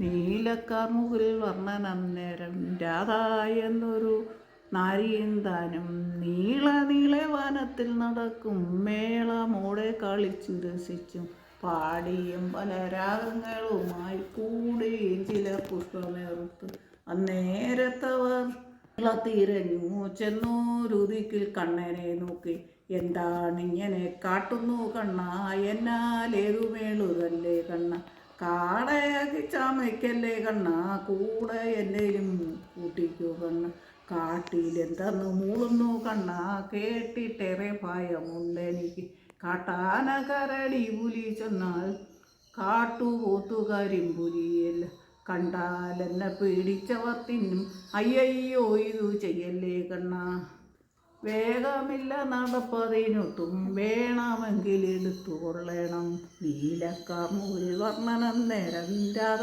നീലക്കാർമുകിൽ വർണനം നേരം രാധ എന്നൊരു നാരിയും താനും നീള നീളെ വനത്തിൽ നടക്കും. മേള മേളമോടെ കളിച്ചു രസിച്ചും പാടിയും പല രാഗങ്ങളുമായി കൂടിയും ചില പുഷ്പമേർത്ത് അന്നേരത്തവർ തിരഞ്ഞു ചെന്നൂരുദിക്കിൽ കണ്ണനെ നോക്കി. എന്താണ് ഇങ്ങനെ കാട്ടുന്നു കണ്ണ? എന്നാലേതു മേളുതല്ലേ കണ്ണ? കാടയാക്കി ചമയ്ക്കല്ലേ കണ്ണ? കൂടെ എന്നേലും കൂട്ടിക്കോ കണ്ണ. കാട്ടിലെന്തെന്ന് മൂളുന്നു കണ്ണ? കേട്ടിട്ടേറെ ഭയമുണ്ട് എനിക്ക്. കാട്ടാന കരടി പുലി ചെന്നാൽ കാട്ടുപോത്തുകരിമ്പുലിയല്ല കണ്ടാൽ എന്നെ പേടിച്ചവർ തിന്നും. അയ്യയ്യോ ഇതു ചെയ്യല്ലേ കണ്ണ? വേഗമില്ല നടപ്പതിനു തുമ്പേണമെങ്കിൽ എടുത്തു കൊള്ളണം. നീലക്കാർമൂരിൽ വർണനം നേരം രാധ